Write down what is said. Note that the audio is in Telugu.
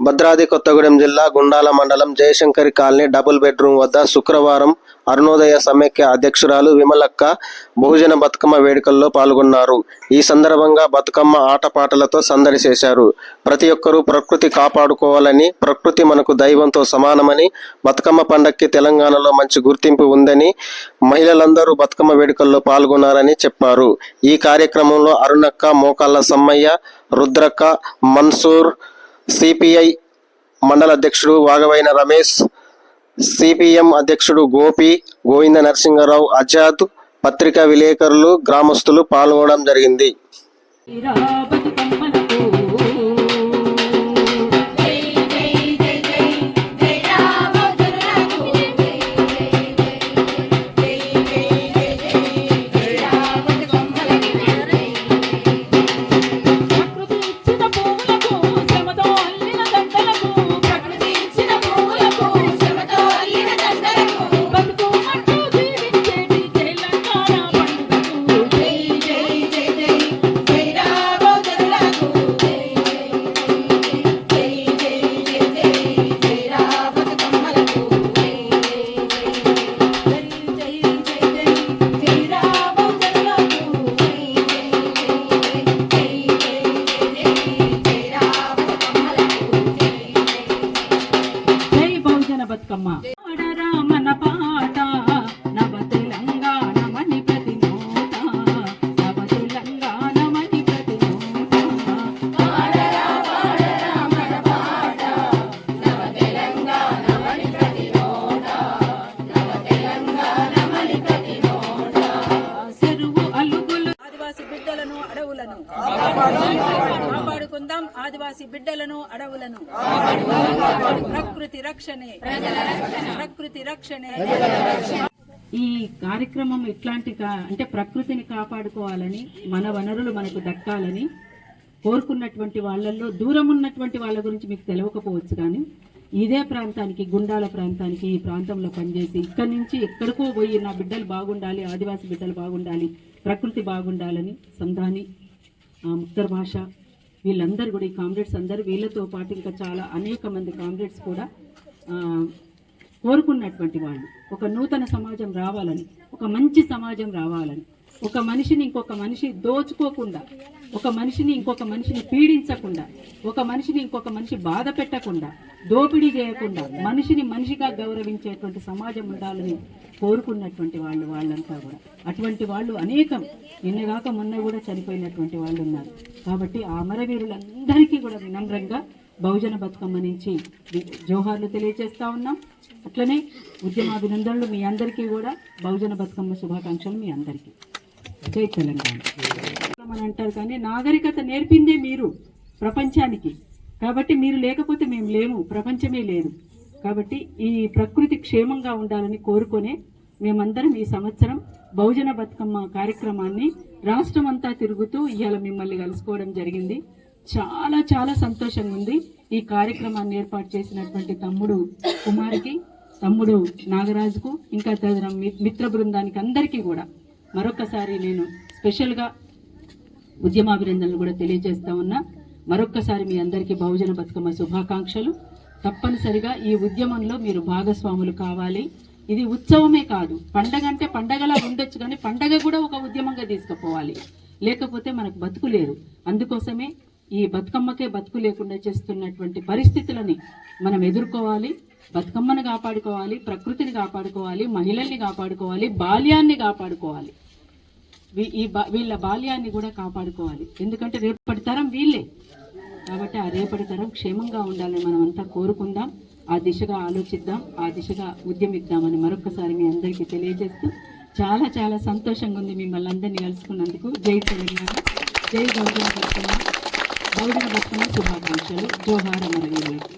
భద్రాద్రి కొత్తగూడెం జిల్లా గుండాల మండలం జయశంకరి కాలనీ డబుల్ బెడ్రూమ్ వద్ద శుక్రవారం అరుణోదయ సమైక్య అధ్యక్షురాలు విమలక్క బహుజన బతుకమ్మ వేడుకల్లో పాల్గొన్నారు. ఈ సందర్భంగా బతుకమ్మ ఆటపాటలతో సందడి చేశారు. ప్రతి ఒక్కరూ ప్రకృతి కాపాడుకోవాలని ప్రకృతి మనకు దైవంతో సమానమని బతుకమ్మ పండక్కి తెలంగాణలో మంచి గుర్తింపు ఉందని మహిళలందరూ బతుకమ్మ వేడుకల్లో పాల్గొన్నారని చెప్పారు. ఈ కార్యక్రమంలో అరుణక్క మోకాళ్ళ సమ్మయ్య రుద్రక్క మన్సూర్ సిపిఐ మండల అధ్యక్షుడు వాగవైన రమేష్ సిపిఎం అధ్యక్షుడు గోపి గోవింద నరసింహారావు ఆజాద్ పత్రికా విలేకరులు గ్రామస్తులు పాల్గొనడం జరిగింది. బతుకమ్మ ఆదివాసి బిడ్డలను అడవులను. ప్రకృతి రక్షణే. ప్రకృతి రక్షణే. ఈ కార్యక్రమం ఇట్లాంటి అంటే ప్రకృతిని కాపాడుకోవాలని మన వనరులు మనకు దక్కాలని కోరుకున్నటువంటి వాళ్ళల్లో దూరం ఉన్నటువంటి వాళ్ళ గురించి మీకు తెలియకపోవచ్చు కానీ ఇదే ప్రాంతానికి గుండాల ప్రాంతానికి ఈ ప్రాంతంలో పనిచేసి ఇక్కడి నుంచి ఎక్కడికో పోయి నా బిడ్డలు బాగుండాలి ఆదివాసీ బిడ్డలు బాగుండాలి ప్రకృతి బాగుండాలని సంధాని ముక్తర్ భాష వీళ్ళందరూ కూడా ఈ కామ్రేడ్స్ అందరూ వీళ్ళతో పాటు ఇంకా చాలా అనేక మంది కామ్రేడ్స్ కూడా కోరుకున్నటువంటి వాళ్ళు. ఒక నూతన సమాజం రావాలని ఒక మంచి సమాజం రావాలని. ఒక మనిషిని ఇంకొక మనిషి దోచుకోకుండా ఒక మనిషిని ఇంకొక మనిషిని పీడించకుండా ఒక మనిషిని ఇంకొక మనిషి బాధ పెట్టకుండా దోపిడీ చేయకుండా మనిషిని మనిషిగా గౌరవించేటువంటి సమాజం ఉండాలని కోరుకున్నటువంటి వాళ్ళు వాళ్ళంతా కూడా. అటువంటి వాళ్ళు అనేకం. నిన్నగాక మొన్న కూడా చనిపోయినటువంటి వాళ్ళు ఉన్నారు. కాబట్టి ఆ అమరవీరులందరికీ కూడా వినమ్రంగా బహుజన బతుకమ్మ నుంచి జోహార్లు తెలియజేస్తూ ఉన్నాం. అట్లనే ఉద్యమాభినందనలు మీ అందరికీ కూడా. బహుజన బతుకమ్మ శుభాకాంక్షలు మీ అందరికీ. జై తెలంగాణ. అని అంటారు కానీ నాగరికత నేర్పిందే మీరు ప్రపంచానికి. కాబట్టి మీరు లేకపోతే మేము లేము. ప్రపంచమే లేదు. కాబట్టి ఈ ప్రకృతి క్షేమంగా ఉండాలని కోరుకునే మేమందరం ఈ సంవత్సరం బహుజన బతుకమ్మ కార్యక్రమాన్ని రాష్ట్రం అంతా తిరుగుతూ ఇవాళ మిమ్మల్ని కలుసుకోవడం జరిగింది. చాలా చాలా సంతోషంగా ఉంది. ఈ కార్యక్రమాన్ని ఏర్పాటు చేసినటువంటి తమ్ముడు కుమార్కి తమ్ముడు నాగరాజుకు ఇంకా తదితర మిత్ర బృందానికి అందరికీ కూడా మరొకసారి నేను స్పెషల్గా ఉద్యమాభినందనలు కూడా తెలియజేస్తా ఉన్నా. మరొక్కసారి మీ అందరికీ బహుజన బతుకమ్మ శుభాకాంక్షలు. తప్పనిసరిగా ఈ ఉద్యమంలో మీరు భాగస్వాములు కావాలి. ఇది ఉత్సవమే కాదు. పండగ అంటే పండగలా ఉండొచ్చు కానీ పండగ కూడా ఒక ఉద్యమంగా తీసుకుపోవాలి. లేకపోతే మనకు బతుకు లేదు. అందుకోసమే ఈ బతుకమ్మకే బతుకు లేకుండా చేస్తున్నటువంటి పరిస్థితులని మనం ఎదుర్కోవాలి. బతుకమ్మను కాపాడుకోవాలి ప్రకృతిని కాపాడుకోవాలి మహిళల్ని కాపాడుకోవాలి బాల్యాన్ని కాపాడుకోవాలి. ఈ బా- వీళ్ళ బాల్యాన్ని కూడా కాపాడుకోవాలి. ఎందుకంటే రేపటి తరం వీళ్ళే. కాబట్టి ఆ రేపటి తరం క్షేమంగా ఉండాలని మనం అంతా కోరుకుందాం. ఆ దిశగా ఆలోచిద్దాం ఆ దిశగా ఉద్యమిద్దామని మరొకసారి మీ అందరికీ తెలియజేస్తూ చాలా చాలా సంతోషంగా ఉంది మిమ్మల్ని అందరినీ కలుసుకున్నందుకు. జై తెలంగాణ జై గౌరవ బతుకమ్మ గౌరవ బతుకమ్మ శుభాకాంక్షలు. జోహార్ అమరవీరులకు.